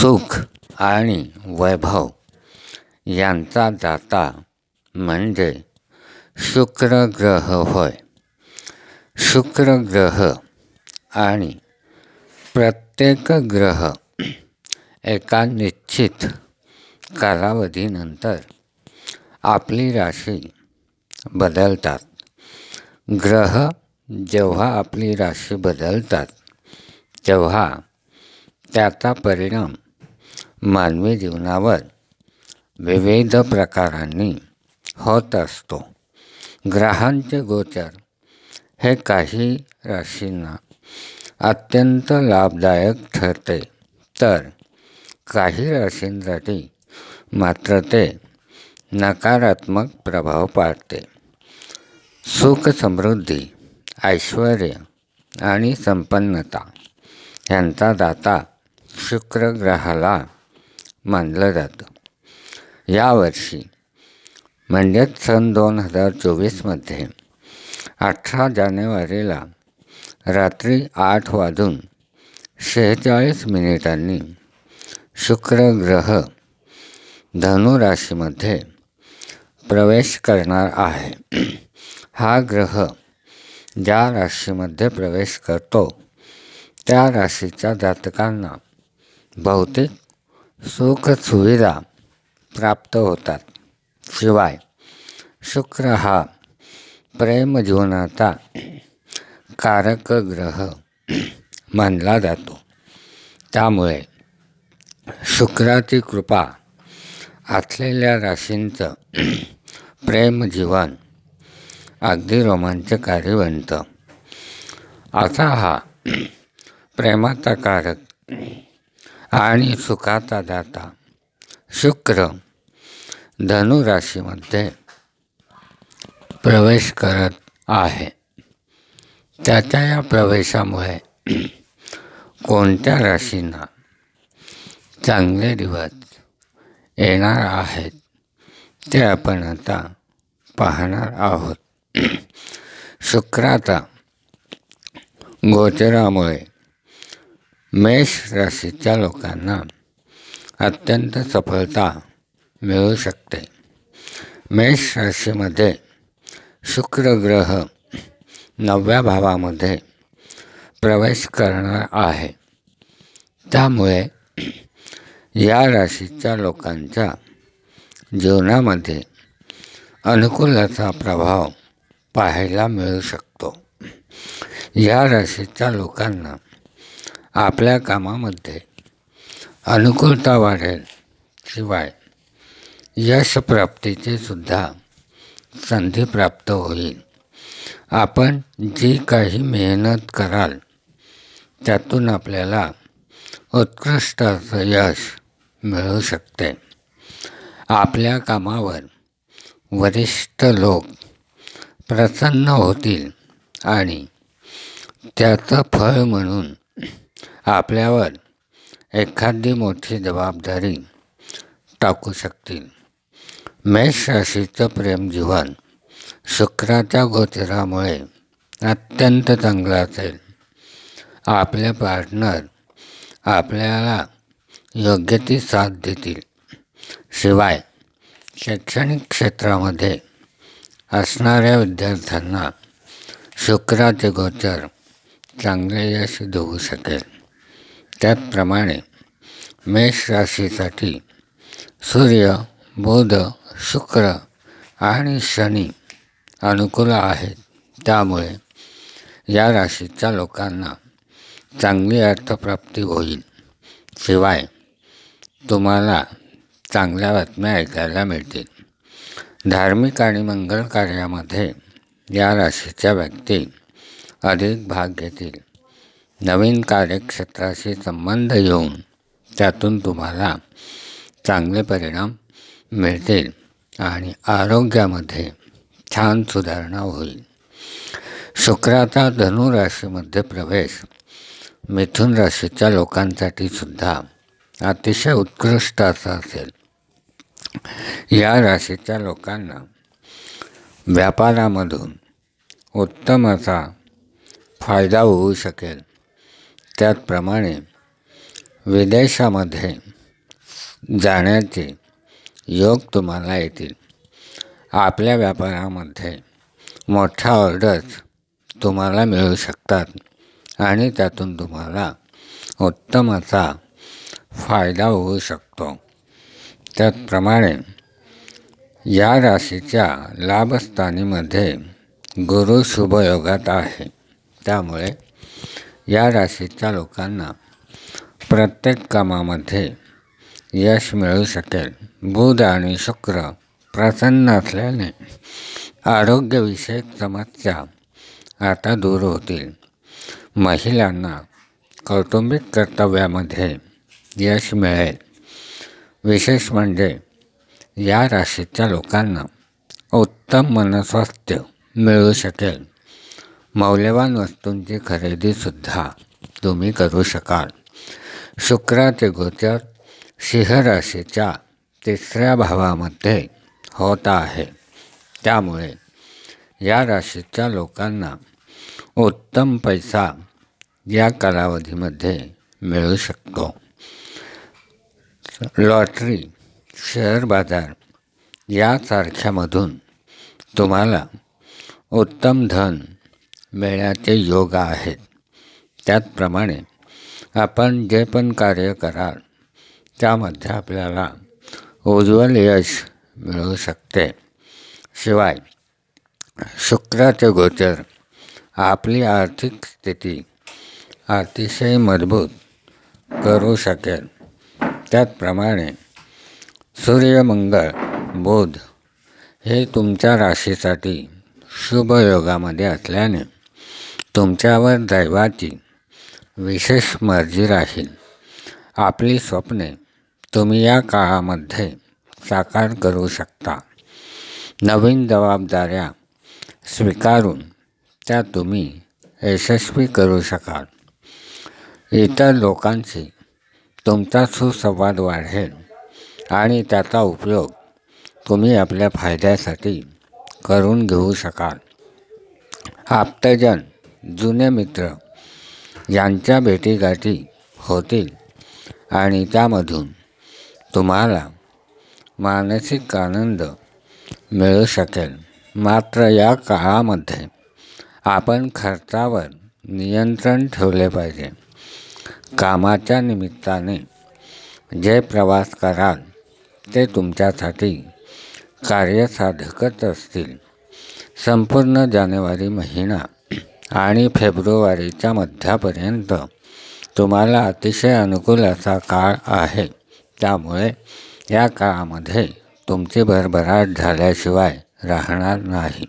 सुख आणि वैभव यांचा दाता म्हणजे शुक्र ग्रह होय. शुक्र ग्रह आणि प्रत्येक ग्रह एका निश्चित कालावधीनंतर आपली राशी बदलतात. ग्रह जेव्हा आपली राशी बदलतात तेव्हा त्याचा परिणाम मानवी जीवनावर विविध प्रकारांनी होत असतो. ग्रहांचे गोचर हे काही राशींना अत्यंत लाभदायक ठरते. तर काही राशींसाठी मात्र ते नकारात्मक प्रभाव पाडते. सुख समृद्धी ऐश्वर आणि संपन्नता यांचा दाता शुक्र ग्रहाला मानलं जातं. यावर्षी म्हणजेच सन दोन हजार चोवीसमध्ये अठरा जानेवारीला रात्री आठ वाजून शेहेचाळीस मिनिटांनी शुक्र ग्रह धनुराशीमध्ये प्रवेश करणार आहे. हा ग्रह ज्या राशीमध्ये प्रवेश करतो त्या राशीच्या जातकांना भौतिक सुखसुविधा प्राप्त होतात. शिवाय शुक्र हा प्रेमजीवनाचा कारक ग्रह मानला जातो. त्यामुळे शुक्राची कृपा असलेल्या राशींचं प्रेमजीवन अगदी रोमांचकारी बनतं असा हा प्रेमाचा कारक आणि सुखाचा दाता. शुक्र धनुराशीमध्ये प्रवेश करत आहे. त्याच्या या प्रवेशामुळे कोणत्या राशींना चांगले दिवस येणार आहेत ते आपण आता पाहणार आहोत. शुक्राचा गोचरामुळे मेष राशीच्या लोकांना अत्यंत सफलता मिळू शकते. मेष राशीमध्ये शुक्रग्रह नवव्या भावामध्ये प्रवेश करणार आहे. त्यामुळे या राशीच्या लोकांच्या जीवनामध्ये अनुकूलाचा प्रभाव पाहायला मिळू शकतो. या राशीच्या लोकांना आपल्या कामामध्ये अनुकूलता वाढेल शिवाय यशप्राप्तीची सुद्धा संधी प्राप्त होईल. आपण जी काही मेहनत कराल त्यातून आपल्याला उत्कृष्ट असं यश मिळू शकते. आपल्या कामावर वरिष्ठ लोक प्रसन्न होतील आणि त्याचं फळ म्हणून आपल्यावर एखादी मोठी जबाबदारी टाकू शकतील. मेष राशीचं प्रेमजीवन शुक्राच्या गोचरामुळे अत्यंत चांगलं असेल. आपले पार्टनर आपल्याला योग्य ती साथ देतील. शिवाय शैक्षणिक क्षेत्रामध्ये असणाऱ्या विद्यार्थ्यांना शुक्राचे गोचर चांगले यश देऊ शकेल. त्याचप्रमाणे मेष राशीसाठी सूर्य बुध शुक्र आणि शनी अनुकूल आहेत. त्यामुळे या राशीच्या लोकांना चांगली अर्थप्राप्ती होईल. शिवाय तुम्हाला चांगल्या बातम्या ऐकायला मिळतील. धार्मिक आणि मंगल कार्यामध्ये या राशीच्या व्यक्ती अधिक भाग घेतील. नवीन कार्यक्षेत्राशी संबंध येऊन त्यातून तुम्हाला चांगले परिणाम मिळतील आणि आरोग्यामध्ये छान सुधारणा होईल. शुक्राचा धनुराशीमध्ये प्रवेश मिथुन राशीच्या लोकांसाठी सुद्धा अतिशय उत्कृष्ट असा असेल. या राशीच्या लोकांना व्यापारामधून उत्तम असा फायदा होऊ शकेल. त्याचप्रमाणे विदेशामध्ये जाण्याचे योग तुम्हाला येतील. आपल्या व्यापारामध्ये मोठ्या ऑर्डर्स तुम्हाला मिळू शकतात आणि त्यातून तुम्हाला उत्तम असा फायदा होऊ शकतो. त्याचप्रमाणे या राशीच्या लाभस्थानीमध्ये गुरु शुभयोगात आहे. त्यामुळे या राशीच्या लोकांना प्रत्येक कामामध्ये यश मिळू शकेल. बुध आणि शुक्र प्रसन्न असल्याने आरोग्यविषयक समस्या आता दूर होतील. महिलांना कौटुंबिक कर्तव्यामध्ये यश मिळेल. विशेष म्हणजे या राशीच्या लोकांना उत्तम मनस्वास्थ्य मिळू शकेल. मौल्यवान वस्तूंची खरेदीसुद्धा तुम्ही करू शकाल. शुक्राचे गोचर सिंह राशीच्या तिसऱ्या भावामध्ये होत आहे. त्यामुळे या राशीच्या लोकांना उत्तम पैसा या कालावधीमध्ये मिळू शकतो. लॉटरी शेअर बाजार यासारख्यामधून तुम्हाला उत्तम धन मिळण्याचे योग आहेत. त्याचप्रमाणे आपण जे पण कार्य कराल त्यामध्ये आपल्याला उज्ज्वल यश मिळू शकते. शिवाय शुक्राचे गोचर आपली आर्थिक स्थिती अतिशय मजबूत करू शकेल. त्याचप्रमाणे सूर्यमंगळ बोध हे तुमच्या राशीसाठी शुभ योगामध्ये असल्याने तुमच्यावर दैवाची विशेष मर्जी राहील. आपली स्वप्ने तुम्ही या काळामध्ये साकार करू शकता. नवीन जबाबदाऱ्या स्वीकारून त्या तुम्ही यशस्वी करू शकाल. इतर लोकांशी तुमचा सुसंवाद वाढेल आणि त्याचा उपयोग तुम्ही आपल्या फायद्यासाठी करून घेऊ शकाल. आप्तजन जुने मित्र यांच्या भेटीगाठी होतील आणि त्यामधून तुम्हाला मानसिक आनंद मिळू शकेल. मात्र या काळामध्ये आपण खर्चावर नियंत्रण ठेवले पाहिजे. कामाच्या निमित्ताने जे प्रवास कराल ते तुमच्यासाठी कार्यसाधकच असतील. संपूर्ण जानेवारी महिना आणि फेब्रुवारीच्या मध्यापर्यंत तुम्हाला अतिशय अनुकूल असा काळ आहे. त्यामुळे या काळामध्ये तुमची भरभराट झाल्याशिवाय राहणार नाही.